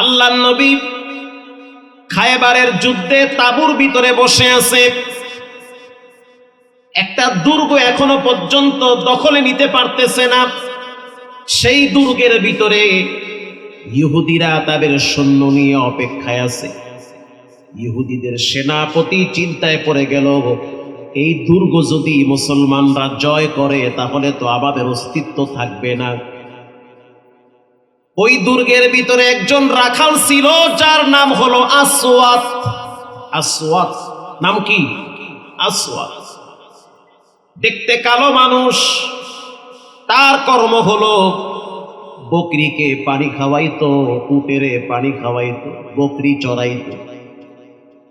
আল্লাহ নবী খায়বারের যুদ্ধে তাবুর ভিতরে বসে আছে। একটা দুর্গ এখনও পর্যন্ত দখলে নিতে পারতেছে না। সেই দুর্গের ভিতরে ইহুদিরা তাদের সৈন্য নিয়ে অপেক্ষায় আছে। ইহুদিদের সেনাপতি চিন্তায় পড়ে গেল, এই দুর্গ যদি মুসলমানরা জয় করে, তাহলে তো আমাদের অস্তিত্ব থাকবে না। ওই দুর্গের ভিতরে একজন রাখাল ছিল, যার নাম হলো আসওয়াত। আসওয়াত নাম কি? আসওয়াত। দেখতে কালো মানুষ, তার কর্ম হলো বকরিকে পানি খাওয়াইতো কুটেরে পানি খাওয়াইতো, বকরি চড়াইতো।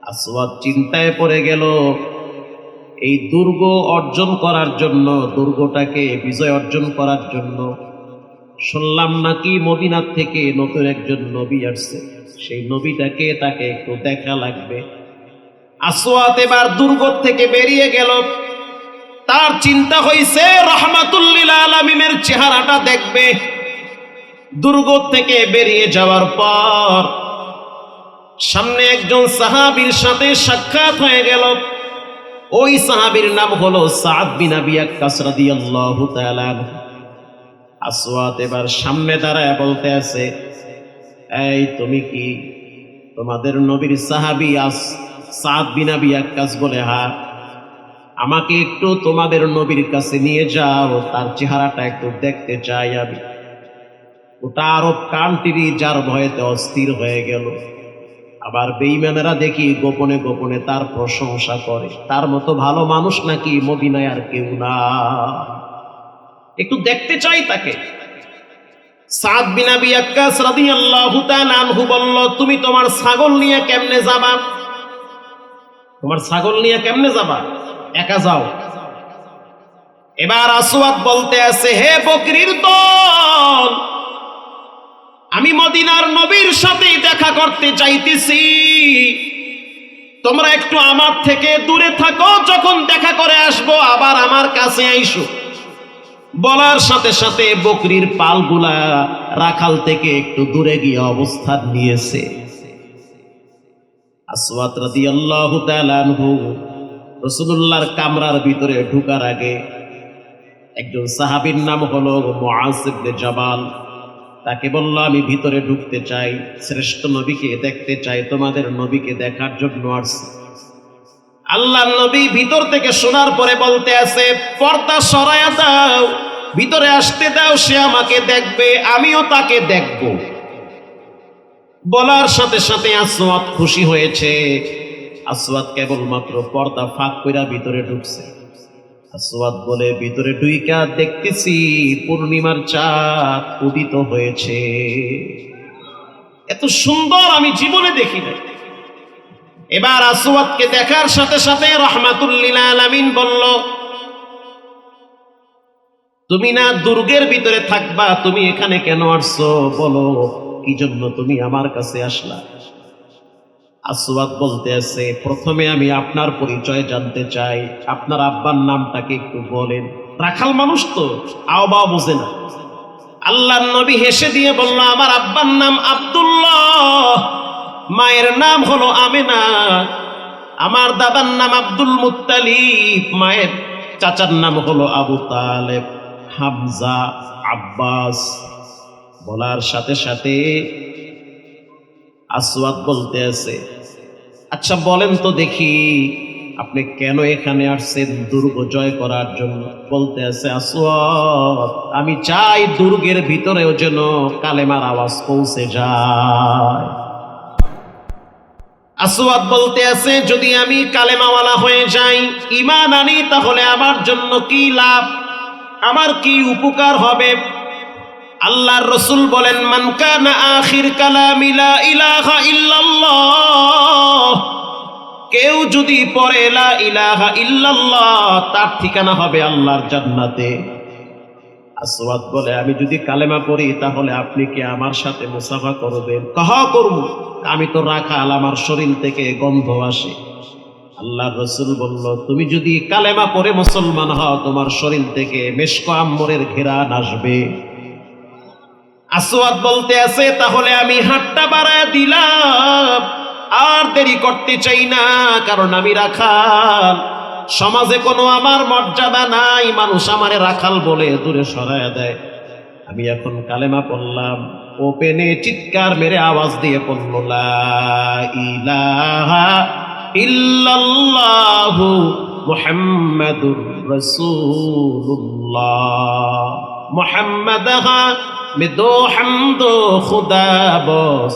আসওয়াত চিন্তায় পড়ে গেল, এই দুর্গ অর্জন করার জন্য, দুর্গটাকে বিজয় অর্জন করার জন্য শুনলাম নাকি মদিনার থেকে নতুন একজন নবী আসছে। সেই নবীটাকে তাকে একটু দেখা লাগবে। আসওয়াত এবার দুর্গ থেকে বেরিয়ে গেল। তার চিন্তা হইছে, রহমাতুল্লিল আলমিনের চেহারাটা দেখবে। দুর্গ থেকে বেরিয়ে যাওয়ার পর সামনে একজন সাহাবীর সাথে সাক্ষাৎ হয়ে গেল। ওই সাহাবীর নাম হলো সাদ বিন আবি আক্কাস রাদিয়াল্লাহু তাআলা আনহু। আসওয়াত এবার সামনে দাঁড়ায় বলতে আছে, এই, তুমি কি তোমাদের নবীর সাহাবি আস, সাদ বিন আবি আক্কাস বলে? হ্যাঁ আমাকে একটু তোমাদের নবীর কাছে নিয়ে যাও, তার চেহারাটা একটু দেখতে চাই আমি। ওটা আরব কান্ট্রি যার ভয়েতে অস্থির হয়ে গেল। আবার বেইমানেরা দেখি গোপনে গোপনে তার প্রশংসা করে। তার মতো ভালো মানুষ নাকি মদিনায় আর কেউ না। একটু দেখতে চাই তাকে। সাদ বিন আবি আক্কাস রাদিয়াল্লাহু তাআলা আনহু বলল, তুমি তোমার ছাগল নিয়ে কেমনে যাবা? তোমার ছাগল নিয়ে কেমনে যাবা? একা যাও। এবার আসওয়াদ বলতে আছে, হে বকরির দল, আমি মদিনার নবীর সাথে দেখা করতে চাইতেছি তোমরা একটু আমার থেকে দূরে থাকো, যখন দেখা করে আসব, আবার আমার কাছে আইসো। বলার সাথে সাথে বকরির পালগুলা রাখাল থেকে একটু দূরে গিয়ে অবস্থান নিয়েছে। আসওয়াত রাদিয়াল্লাহু তাআলা আনহু রসুল্লাহর কামরার ভিতরে ঢুকার আগে একজন সাহাবীর নাম হলো মুআজ তাকে বলল, আমি ভিতরে ঢুকতে চাই, শ্রেষ্ঠ নবীকে দেখতে চাই, তোমাদের নবীকে দেখার জন্য আসছি। আল্লাহ নবী ভিতর থেকে শোনার পরে বলতে আছে, পর্দা সরায়া দাও, ভিতরে আসতে দাও, সে আমাকে দেখবে, আমিও তাকে দেখব। বলার সাথে সাথে আসওয়াত খুশি হয়েছে। আসওয়াত কেবলমাত্র পর্দা ফাঁক কইরা ভিতরে ঢুকছে। আসওয়াত বলে, ভিতরে ডুইকা দেখতেছি, পূর্ণিমার চাঁদ উদিত হয়েছে। এত সুন্দর আমি জীবনে দেখি নাই। এবার আসওয়াতকে দেখার সাথে সাথে রহমাতুল্লিল আলামিন বলল, তুমি না দুর্গের ভিতরে থাকবা, তুমি এখানে কেন আসছো? বলো, কি জন্য তুমি আমার কাছে আসলা? আসওয়াদ বলতে আছে, প্রথমে আমি আপনার পরিচয় জানতে চাই। আপনার আব্বার নামটাকে একটু বলেন। রাখাল মানুষ তো আওবা বোঝে না। আল্লাহ নবী হেসে দিয়ে বলল, আমার আব্বার নাম আব্দুল্লাহ। মায়ের নাম হলো আমেনা। আমার দাদার নাম আব্দুল মুত্তালিব। মায়ের চাচার নাম হলো আবু তালেব, হামজা, আব্বাস। বলার সাথে সাথে আসওয়াদ বলতে আছে আচ্ছা বলেন তো দেখি, আপনি কেন এখানে আসছেন দুর্গ জয় করার জন্য? বলতে আছে, আসওয়াদ, আমি চাই দুর্গের ভিতরেও যেন কালেমার আওয়াজ পৌঁছে যায়। আসওয়াদ বলতে আছে, যদি আমি কালেমাওয়ালা হয়ে যাই ইমান আনি, তাহলে আমার জন্য কি লাভ? আমার কি উপকার হবে? আল্লাহর রসুল বলেন, মান কানা আখির কালামি ইলাহা ইল্লাল্লাহ। কেউ যদি পড়ে লা ইলাহা ইল্লাল্লাহ, তার ঠিকানা হবে আল্লাহর জান্নাতে। আসওয়াদ বলে, আমি যদি কালেমা পড়ি, তাহলে আপনি কি আমার সাথে মুসাফা করবেন? কহ করব? আমি তো রাখাল, আমার শরীর থেকে গন্ধ আসে। আল্লাহ রসুল বলল, তুমি যদি কালেমা পড়ে মুসলমান হও, তোমার শরীর থেকে মেশক আম্বরের ঘেরান আসবে। আসওয়াদ বলতে আছে, তাহলে আমি হাতটা বাড়ায় দিলাম। আর দেরি করতে চাই না, কারণ আমি রাখাল। সমাজে কোনো আমার মর্যাদা নাই, মানুষ আমারে রাখাল বলে দূরে সরায় দেয়। আমি এখন কালেমা পড়লাম, ওপেনে চিৎকার মেরে আওয়াজ দিয়ে পড়ল ইল্লাল্লাহু মুহাম্মাদুর রাসূলুল্লাহ। মুহাম্মাদ হা মে দো হামদ খুদা বস।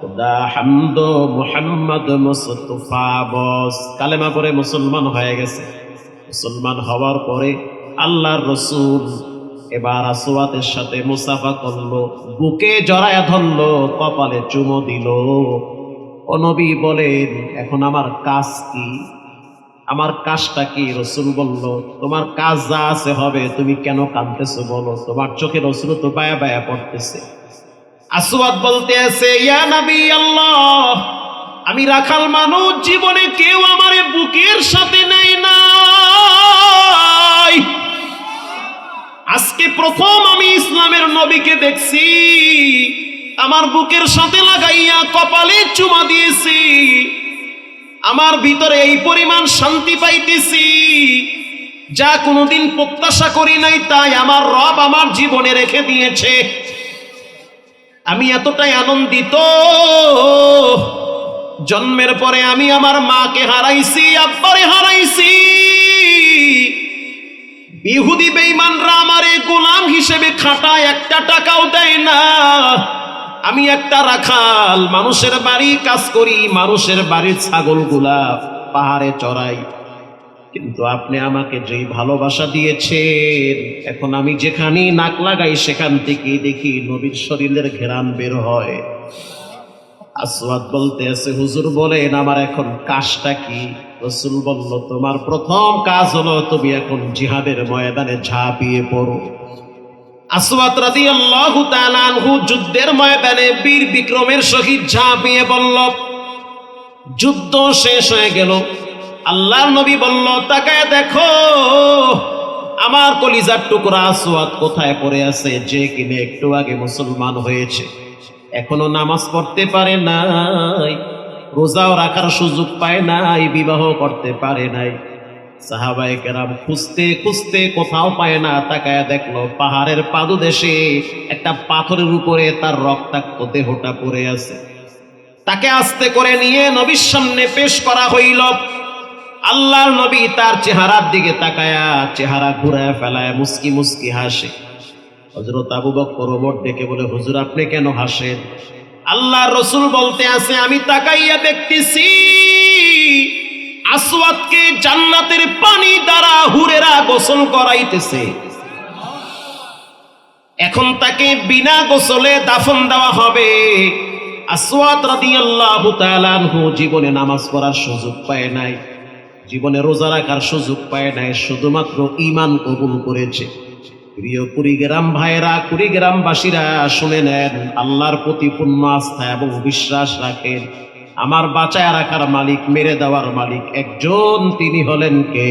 খুদা হামদ মুহাম্মদ মুস্তফা, বস। কালেমা পরে মুসলমান হয়ে গেছে। মুসলমান হওয়ার পরে আল্লাহর রসুল এবার আসওয়াতের সাথে মুসাফা করল, বুকে জড়ায়া ধরলো, কপালে চুমো দিল। ও নবী বলেন, এখন আমার কাজ কি? আমার কাজটা কি? রসুল বলল, তোমার কাজ যা আছে হবে, তুমি কেন কাঁদতেছো বলো? তোমার চোখে রসুল তো বায়া বায়া পড়তেছে। আসওয়াদ বলতে আছে, ইয়া নবী আল্লাহ আমি রাখাল মানুষ, জীবনে কেউ আমারে বুকের সাথে নেয় নাই। আজকে প্রথম আমি ইসলামের নবীকে দেখছি, আমার বুকের সাথে লাগাইয়া কপালে চুমা দিয়েছি, আমার ভিতরে এই পরিমাণ শান্তি পাইতেছি, যা কোনোদিন প্রত্যাশা করি নাই, তাই আমার রব আমার জীবনে রেখে দিয়েছে। আমি এতটাই আনন্দিত। জন্মের পরে আমি আমার মাকে হারাইছি, আব্বারে হারাইছি। ইহুদি বেঈমানরা আমারে গোলাম হিসেবে খাটায়, একটা টাকাও দেয় না। আমি একটা রাখাল, মানুষের বাড়ি কাজ করি, মানুষের বাড়ির ছাগলগুলা পাহাড়ে চড়াই। কিন্তু আপনি আমাকে যেই ভালোবাসা দিয়েছেন, এখন আমি যেখানেই নাক লাগাই সেখান থেকে দেখি নবীর শরীরের ঘেরান বের হয়। আসওয়াদ বলতে আছে, হুজুর বলেন, আমার এখন কাজটা কি? রসুল বলল, তোমার প্রথম কাজ হলো তুমি এখন জিহাদের ময়দানে ঝাঁপিয়ে পড়ো। আসওয়াদ রাদিয়াল্লাহু তাআলা আনহু যুদ্ধের ময়দানে বীর বিক্রমের সহিত ঝাঁপিয়ে বলল, যুদ্ধ শেষ হয়ে গেল। আল্লাহর নবী বলল, তাকায় দেখো, আমার কলিজার টুকরা আসওয়াদ কোথায় পড়ে আছে? যে কিনে একটু আগে মুসলমান হয়েছে, এখনও নামাজ পড়তে পারে নাই, রোজাও রাখার সুযোগ পায় নাই, বিবাহ করতে পারে নাই। সাহাবায়ে কেরাম খুঁজতে খুঁজতে কোথাও পায় না, তাকায় দেখল, পাহাড়ের পাদদেশে একটা পাথরের উপরে তার রক্তাক্ত দেহটা পড়ে আছে। তাকে আস্তে করে নিয়ে নবীর সামনে পেশ করা হইল। আল্লাহর নবী তার চেহারার দিকে তাকায়া চেহারা ঘুরায় ফেলায়, মুস্কি মুস্কি হাসে। হজরত আবু বক্কর ওমর ডেকে বলে, হুজুর, আপনি কেন হাসেন? আল্লাহ রসুল বলতে আছে, আমি তাকাইয়া দেখতেছি, আসওয়াদকে জান্নাতের পানি দ্বারা হুরেরা গোসল করাইতেছে। এখন তাকে বিনা গোসলে দাফন দেওয়া হবে। আসওয়াদ রাদিয়াল্লাহু তাআলা জীবনে নামাজ পড়ার সুযোগ পায় নাই। জীবনে রোজা রাখার সুযোগ পায় নাই, শুধুমাত্র ইমান কবুল করেছে। প্রিয় কুড়িগ্রাম ভাইরা কুড়িগ্রামবাসীরা শুনে নেন, আল্লাহর প্রতি পূর্ণ আস্থা এবং বিশ্বাস রাখেন। আমার বাঁচায় রাখার মালিক, মেরে দেওয়ার মালিক একজন, তিনি হলেন কে?